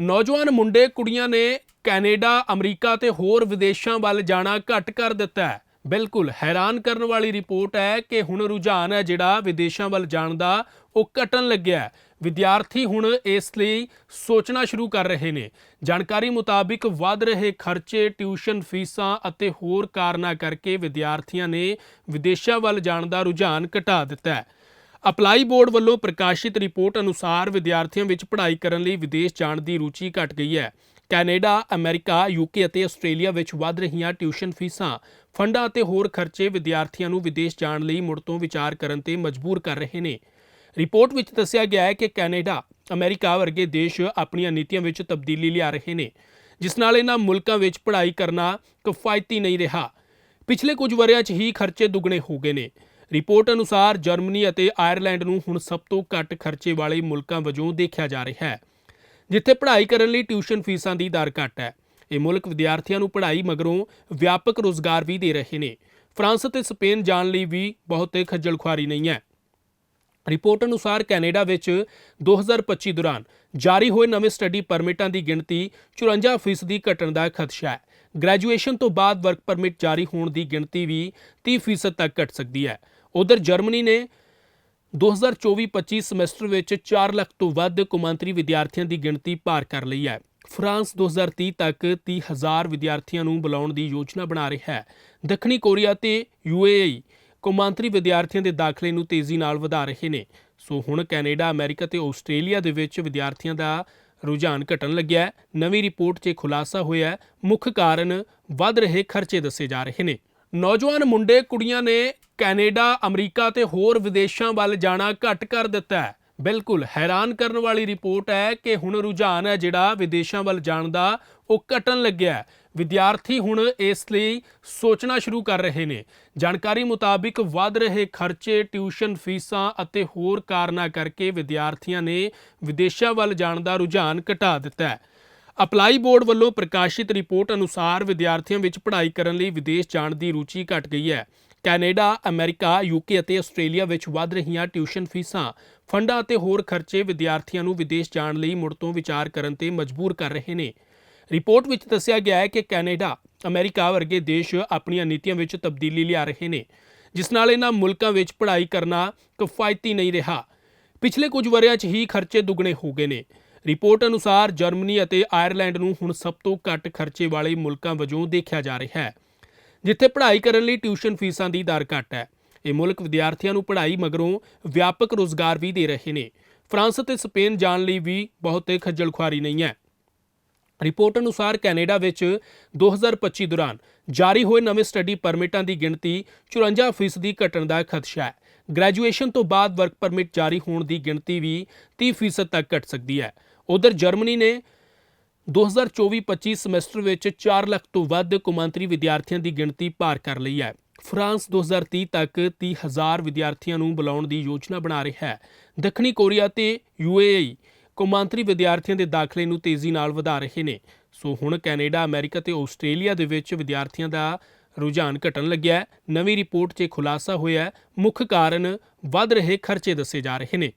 ਨੌਜਵਾਨ ਮੁੰਡੇ ਕੁੜੀਆਂ ਨੇ ਕੈਨੇਡਾ, ਅਮਰੀਕਾ ਤੇ ਹੋਰ ਵਿਦੇਸ਼ਾਂ ਵੱਲ ਜਾਣਾ ਘੱਟ ਕਰ ਦਿੱਤਾ ਹੈ। ਬਿਲਕੁਲ ਹੈਰਾਨ ਕਰਨ ਵਾਲੀ ਰਿਪੋਰਟ ਹੈ ਕਿ ਹੁਣ ਰੁਝਾਨ ਹੈ ਜਿਹੜਾ ਵਿਦੇਸ਼ਾਂ ਵੱਲ ਜਾਣ ਦਾ, ਉਹ ਘਟਣ ਲੱਗਿਆ ਹੈ। ਵਿਦਿਆਰਥੀ ਹੁਣ ਇਸ ਲਈ ਸੋਚਣਾ ਸ਼ੁਰੂ ਕਰ ਰਹੇ ਨੇ। ਜਾਣਕਾਰੀ ਮੁਤਾਬਿਕ ਵੱਧ ਰਹੇ ਖਰਚੇ, ਟਿਊਸ਼ਨ ਫੀਸਾਂ ਅਤੇ ਹੋਰ ਕਾਰਨਾਂ ਕਰਕੇ ਵਿਦਿਆਰਥੀਆਂ ਨੇ ਵਿਦੇਸ਼ਾਂ ਵੱਲ ਜਾਣ ਦਾ ਰੁਝਾਨ ਘਟਾ ਦਿੱਤਾ ਹੈ। ਅਪਲਾਈ ਬੋਰਡ ਵੱਲੋਂ ਪ੍ਰਕਾਸ਼ਿਤ ਰਿਪੋਰਟ ਅਨੁਸਾਰ ਵਿਦਿਆਰਥੀਆਂ ਵਿੱਚ ਪੜ੍ਹਾਈ ਕਰਨ ਲਈ ਵਿਦੇਸ਼ ਜਾਣ ਦੀ ਰੁਚੀ ਘਟ ਗਈ ਹੈ। ਕੈਨੇਡਾ, ਅਮਰੀਕਾ ਯੂਕੇ ਅਤੇ ਆਸਟ੍ਰੇਲੀਆ ਵਿੱਚ ਵੱਧ ਰਹੀਆਂ ਟਿਊਸ਼ਨ ਫੀਸਾਂ, ਫੰਡਾਂ ਅਤੇ ਹੋਰ ਖਰਚੇ ਵਿਦਿਆਰਥੀਆਂ ਨੂੰ ਵਿਦੇਸ਼ ਜਾਣ ਲਈ ਮੁੜ ਤੋਂ ਵਿਚਾਰ ਕਰਨ ਤੇ ਮਜਬੂਰ ਕਰ ਰਹੇ ਨੇ। ਰਿਪੋਰਟ ਵਿੱਚ ਦੱਸਿਆ ਗਿਆ ਹੈ ਕਿ ਕੈਨੇਡਾ, ਅਮਰੀਕਾ ਵਰਗੇ ਦੇਸ਼ ਆਪਣੀਆਂ ਨੀਤੀਆਂ ਵਿੱਚ ਤਬਦੀਲੀ ਲਿਆ ਰਹੇ ਨੇ, ਜਿਸ ਨਾਲ ਇਹਨਾਂ ਮੁਲਕਾਂ ਵਿੱਚ ਪੜ੍ਹਾਈ ਕਰਨਾ ਕਿਫਾਇਤੀ ਨਹੀਂ ਰਿਹਾ। ਪਿਛਲੇ ਕੁਝ ਵਰ੍ਹਿਆਂ 'ਚ ਹੀ ਖਰਚੇ ਦੁੱਗਣੇ ਹੋ ਗਏ ਨੇ। ਰਿਪੋਰਟ ਅਨੁਸਾਰ ਜਰਮਨੀ ਅਤੇ ਆਇਰਲੈਂਡ ਨੂੰ ਹੁਣ ਸਭ ਤੋਂ ਘੱਟ ਖਰਚੇ ਵਾਲੇ ਮੁਲਕਾਂ ਵਜੋਂ ਦੇਖਿਆ ਜਾ ਰਿਹਾ ਹੈ, ਜਿੱਥੇ ਪੜ੍ਹਾਈ ਕਰਨ ਲਈ ਟਿਊਸ਼ਨ ਫੀਸਾਂ ਦੀ ਦਰ ਘੱਟ ਹੈ। ਇਹ ਮੁਲਕ ਵਿਦਿਆਰਥੀਆਂ ਨੂੰ ਪੜ੍ਹਾਈ ਮਗਰੋਂ ਵਿਆਪਕ ਰੋਜ਼ਗਾਰ ਵੀ ਦੇ ਰਹੇ ਨੇ। ਫਰਾਂਸ ਅਤੇ ਸਪੇਨ ਜਾਣ ਲਈ ਵੀ ਬਹੁਤ ਖੱਜਲ ਖੁਆਰੀ ਨਹੀਂ ਹੈ। ਰਿਪੋਰਟ ਅਨੁਸਾਰ ਕੈਨੇਡਾ ਵਿੱਚ 2025 ਦੌਰਾਨ ਜਾਰੀ ਹੋਏ ਨਵੇਂ ਸਟੱਡੀ ਪਰਮਿਟਾਂ ਦੀ ਗਿਣਤੀ 54% ਘਟਣ ਦਾ ਖਦਸ਼ਾ ਹੈ। ਗ੍ਰੈਜੂਏਸ਼ਨ ਤੋਂ ਬਾਅਦ ਵਰਕ ਪਰਮਿਟ ਜਾਰੀ ਹੋਣ ਦੀ ਗਿਣਤੀ ਵੀ 30% ਤੱਕ ਘਟ ਸਕਦੀ ਹੈ। ਉਧਰ ਜਰਮਨੀ ਨੇ 2024-25 ਸਮੈਸਟਰ ਵਿੱਚ 4 ਲੱਖ ਤੋਂ ਵੱਧ ਕੌਮਾਂਤਰੀ ਵਿਦਿਆਰਥੀਆਂ ਦੀ ਗਿਣਤੀ ਪਾਰ ਕਰ ਲਈ ਹੈ। ਫਰਾਂਸ 2030 ਤੱਕ 30000 ਵਿਦਿਆਰਥੀਆਂ ਨੂੰ ਬੁਲਾਉਣ ਦੀ ਯੋਜਨਾ ਬਣਾ ਰਿਹਾ ਹੈ। ਦੱਖਣੀ ਕੋਰੀਆ ਤੇ ਯੂਏਈ ਕੌਮਾਂਤਰੀ ਵਿਦਿਆਰਥੀਆਂ ਦੇ ਦਾਖਲੇ ਨੂੰ ਤੇਜ਼ੀ ਨਾਲ ਵਧਾ ਰਹੇ ਨੇ। ਸੋ ਹੁਣ ਕੈਨੇਡਾ, ਅਮਰੀਕਾ ਤੇ ਆਸਟ੍ਰੇਲੀਆ ਦੇ ਵਿੱਚ ਵਿਦਿਆਰਥੀਆਂ ਦਾ ਰੁਝਾਨ ਘਟਣ ਲੱਗਿਆ ਹੈ। ਨਵੀਂ ਰਿਪੋਰਟ 'ਚ ਖੁਲਾਸਾ ਹੋਇਆ ਹੈ। ਮੁੱਖ ਕਾਰਨ ਵੱਧ ਰਹੇ ਖਰਚੇ ਦੱਸੇ ਜਾ ਰਹੇ ਨੇ। ਨੌਜਵਾਨ ਮੁੰਡੇ ਕੁੜੀਆਂ ਨੇ ਕੈਨੇਡਾ, ਅਮਰੀਕਾ ਤੇ ਹੋਰ ਵਿਦੇਸ਼ਾਂ ਵੱਲ ਜਾਣਾ ਘੱਟ ਕਰ ਦਿੱਤਾ ਹੈ। ਬਿਲਕੁਲ, ਹੈਰਾਨ ਕਰਨ ਵਾਲੀ ਰਿਪੋਰਟ ਹੈ ਕਿ ਹੁਣ ਰੁਝਾਨ ਹੈ ਜਿਹੜਾ ਵਿਦੇਸ਼ਾਂ ਵੱਲ ਜਾਣ ਦਾ, ਉਹ ਘਟਣ ਲੱਗਿਆ ਵਿਦਿਆਰਥੀ ਹੁਣ ਇਸ ਲਈ ਸੋਚਣਾ ਸ਼ੁਰੂ ਕਰ ਰਹੇ ਨੇ। ਜਾਣਕਾਰੀ ਮੁਤਾਬਿਕ ਵੱਧ ਰਹੇ ਖਰਚੇ, ਟਿਊਸ਼ਨ ਫੀਸਾਂ ਅਤੇ ਹੋਰ ਕਾਰਨਾਂ ਕਰਕੇ ਵਿਦਿਆਰਥੀਆਂ ਨੇ ਵਿਦੇਸ਼ਾਂ ਵੱਲ ਜਾਣ ਦਾ ਰੁਝਾਨ ਘਟਾ ਦਿੱਤਾ ਹੈ। ਅਪਲਾਈ ਬੋਰਡ ਵੱਲੋਂ ਪ੍ਰਕਾਸ਼ਿਤ ਰਿਪੋਰਟ ਅਨੁਸਾਰ ਵਿਦਿਆਰਥੀਆਂ ਵਿੱਚ ਪੜ੍ਹਾਈ ਕਰਨ ਲਈ ਵਿਦੇਸ਼ ਜਾਣ ਦੀ ਰੁਚੀ ਘਟ ਗਈ ਹੈ। ਕੈਨੇਡਾ, ਅਮਰੀਕਾ, ਯੂਕੇ ਅਤੇ ਆਸਟ੍ਰੇਲੀਆ ਵਿੱਚ ਵੱਧ ਰਹੀਆਂ ਟਿਊਸ਼ਨ ਫੀਸਾਂ, ਫੰਡਾਂ ਅਤੇ ਹੋਰ ਖਰਚੇ ਵਿਦਿਆਰਥੀਆਂ ਨੂੰ ਵਿਦੇਸ਼ ਜਾਣ ਲਈ ਮੁੜ ਤੋਂ ਵਿਚਾਰ ਕਰਨ ਤੇ ਮਜਬੂਰ ਕਰ ਰਹੇ ਨੇ। ਰਿਪੋਰਟ ਵਿੱਚ ਦੱਸਿਆ ਗਿਆ ਹੈ ਕਿ ਕੈਨੇਡਾ, ਅਮਰੀਕਾ ਵਰਗੇ ਦੇਸ਼ ਆਪਣੀਆਂ ਨੀਤੀਆਂ ਵਿੱਚ ਤਬਦੀਲੀ ਲਿਆ ਰਹੇ ਨੇ, ਜਿਸ ਨਾਲ ਇਹਨਾਂ ਮੁਲਕਾਂ ਵਿੱਚ ਪੜ੍ਹਾਈ ਕਰਨਾ ਕਿਫਾਇਤੀ ਨਹੀਂ ਰਿਹਾ। ਪਿਛਲੇ ਕੁਝ ਵਰ੍ਹਿਆਂ 'ਚ ਹੀ ਖਰਚੇ ਦੁੱਗਣੇ ਹੋ ਗਏ ਨੇ। ਰਿਪੋਰਟ ਅਨੁਸਾਰ ਜਰਮਨੀ ਅਤੇ ਆਇਰਲੈਂਡ ਨੂੰ ਹੁਣ ਸਭ ਤੋਂ ਘੱਟ ਖਰਚੇ ਵਾਲੇ ਮੁਲਕਾਂ ਵਜੋਂ ਦੇਖਿਆ ਜਾ ਰਿਹਾ ਹੈ। ਜਿੱਥੇ ਪੜ੍ਹਾਈ ਕਰਨ ਲਈ ਟਿਊਸ਼ਨ ਫੀਸਾਂ ਦੀ ਦਰ ਘੱਟ ਹੈ। ਇਹ ਮੁਲਕ ਵਿਦਿਆਰਥੀਆਂ ਨੂੰ ਪੜ੍ਹਾਈ ਮਗਰੋਂ ਵਿਆਪਕ ਰੋਜ਼ਗਾਰ ਵੀ ਦੇ ਰਹੇ ਨੇ। ਫਰਾਂਸ ਅਤੇ ਸਪੇਨ ਜਾਣ ਲਈ ਵੀ ਬਹੁਤੇ ਖੱਜਲ ਖੁਆਰੀ ਨਹੀਂ ਹੈ। ਰਿਪੋਰਟ ਅਨੁਸਾਰ ਕੈਨੇਡਾ ਵਿੱਚ 2025 ਦੌਰਾਨ ਜਾਰੀ ਹੋਏ ਨਵੇਂ ਸਟੱਡੀ ਪਰਮਿਟਾਂ ਦੀ ਗਿਣਤੀ 54% ਦੀ ਘਟਣ ਦਾ ਖਦਸ਼ਾ ਹੈ। ਗ੍ਰੈਜੂਏਸ਼ਨ ਤੋਂ ਬਾਅਦ ਵਰਕ ਪਰਮਿਟ ਜਾਰੀ ਹੋਣ ਦੀ ਗਿਣਤੀ ਵੀ 30% ਤੱਕ ਘਟ ਸਕਦੀ ਹੈ। ਉਧਰ ਜਰਮਨੀ ਨੇ 2024-25 ਸਮੈਸਟਰ ਵਿੱਚ 4 ਲੱਖ ਤੋਂ ਵੱਧ ਕੌਮਾਂਤਰੀ ਵਿਦਿਆਰਥੀਆਂ ਦੀ ਗਿਣਤੀ ਪਾਰ ਕਰ ਲਈ ਹੈ। ਫਰਾਂਸ 2030 ਤੱਕ 30000 ਵਿਦਿਆਰਥੀਆਂ ਨੂੰ ਬੁਲਾਉਣ ਦੀ ਯੋਜਨਾ ਬਣਾ ਰਿਹਾ ਹੈ। ਦੱਖਣੀ ਕੋਰੀਆ ਤੇ ਯੂਏਈ ਕੌਮਾਂਤਰੀ ਵਿਦਿਆਰਥੀਆਂ ਦੇ ਦਾਖਲੇ ਨੂੰ ਤੇਜ਼ੀ ਨਾਲ ਵਧਾ ਰਹੇ ਨੇ। ਸੋ ਹੁਣ ਕੈਨੇਡਾ, ਅਮਰੀਕਾ ਤੇ ਆਸਟ੍ਰੇਲੀਆ ਦੇ ਵਿੱਚ ਵਿਦਿਆਰਥੀਆਂ ਦਾ ਰੁਝਾਨ ਘਟਣ ਲੱਗਿਆ ਹੈ। ਨਵੀਂ ਰਿਪੋਰਟ 'ਚ ਖੁਲਾਸਾ ਹੋਇਆ ਹੈ। ਮੁੱਖ ਕਾਰਨ ਵੱਧ ਰਹੇ ਖਰਚੇ ਦੱਸੇ ਜਾ ਰਹੇ ਨੇ।